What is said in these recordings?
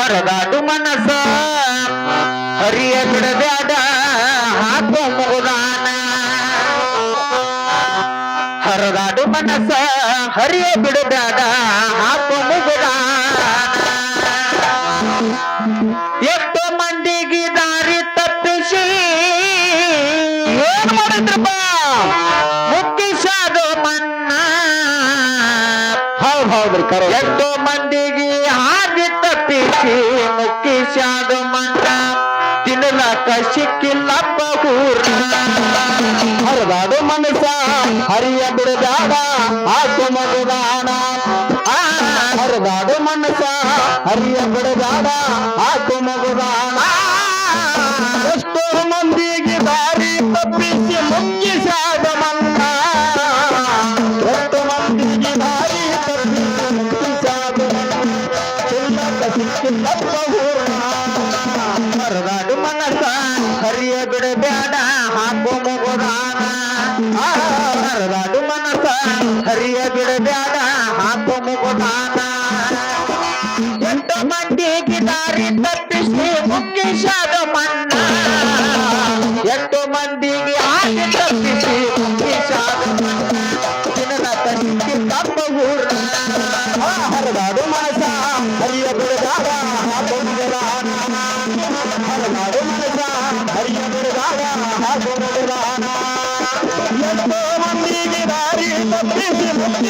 ಹೊರದಾಡು ಮನಸ. ಹರಿಯ ಬಿಡದಾದ ಹಾಕ ಮುಗುದಾನ. ಹರದಾಡು ಮನಸ ಹರಿಯ ಬಿಡದಾದ ಹಾಕ ಮುಗುದಾನ. ಎಷ್ಟು ಮಂದಿಗೆ ದಾರಿ ತಪ್ಪಿಸಿ ಏನು ಮಾಡಿದ್ರಪ್ಪ? ಮುಕ್ತಿಸಾದು ಮನ್ನ. ಹೌದು ಹೌದ್ರಿ ಎಷ್ಟು ಮಂದಿಗೆ ಮುಗಿಸಿ ಮುಗಿಸ್ಯಾದ ಮಣ್ಣ. ತಿನ್ನಲಾಕ ಸಿಕ್ಕಿಲ್ಲ ಪೂರ್ಣ ಹರಿದಾದ ಮನಸ ಹರಿಯ ಬಿಡದಾಡ ಆಸು ಮಗದಾಣ ಹರಿದಾದ ಮನಸ ಹರಿಯ ಬಿಡದಾಡ ಆಸು ಮಗದಾಣ ಬ್ಯಾಡ ಹಾಕು ಮುಗುದಾನ ಎಂಟು ಮಂದಿಗೆ ದಾರಿ ತಪ್ಪಿಸಿ ಮುಖ್ಯಶಾದ ಮಣ್ಣ. ಎಂಟು ಮಂದಿಗೆ ಹಾಗೆ ತಪ್ಪಿಸಿ ಮುಖ್ಯಶಾದ ಮಣ್ಣ. ದಿನದ ತಪ್ಪ ಊರ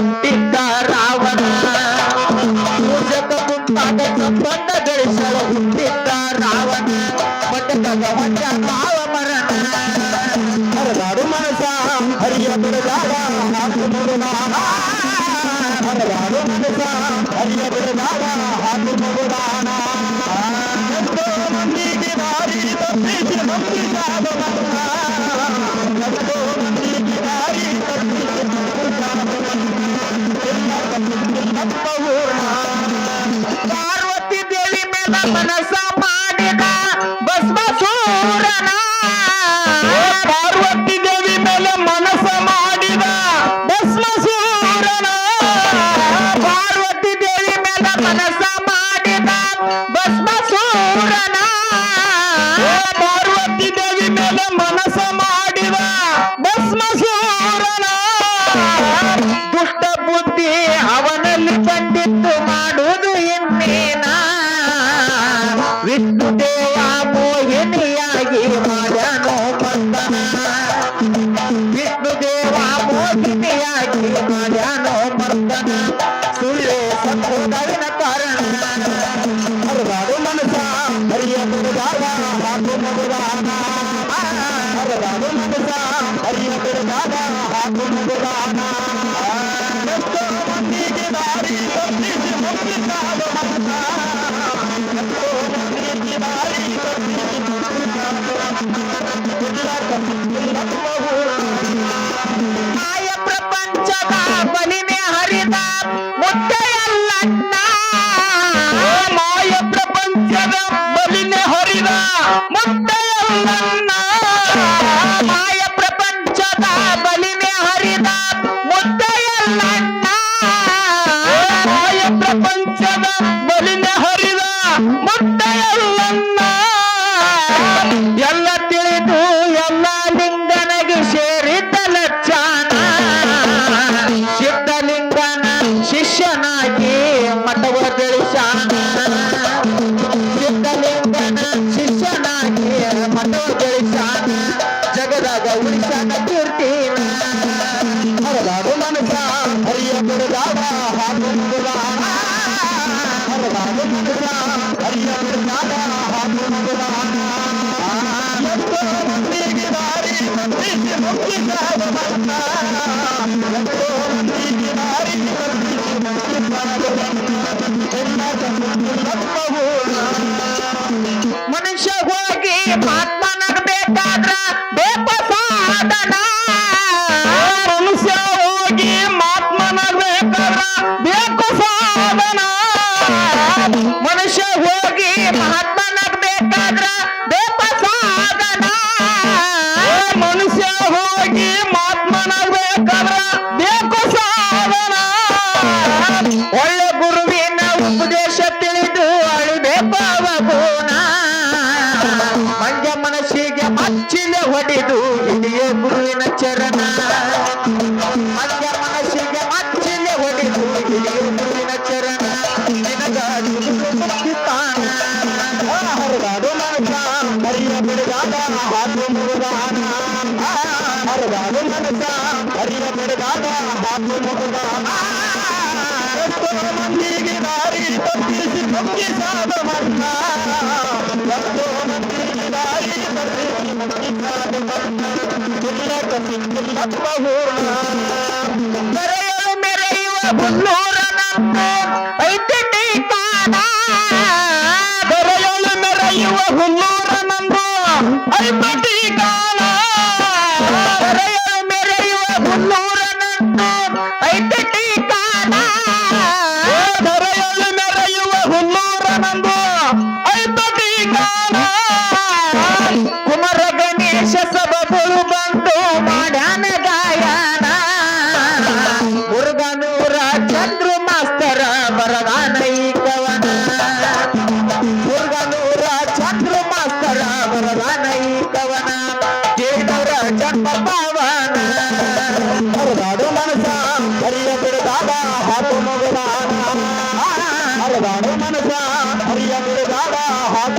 ఇంటికి రావడా పూజకు పాట Thank you. ದುಷ್ಟ ಬುದ್ಧಿ ಅವನಲ್ಲಿ ಬಂದಿತ್ತು ಮಾಡುವುದು ಇನ್ನೇನ? ವಿಷ್ಣುದೇವ ಮೋಹಿನಿಯಾಗಿ ಮಾಡನು ಬಂದನ? ವಿಷ್ಣುದೇವ ಮೋಹಿನಿಯಾಗಿ ಮಾಡನು ಬಂದನ? कहा बनी में हरितात again. ಮೆರೆಯಲು ಮೆರೆಯುವ ಮುನ್ನೂರ ಐತೆ ತಾನ ಬೆರೆಯಲು ಮೆರೆಯುವ 大黄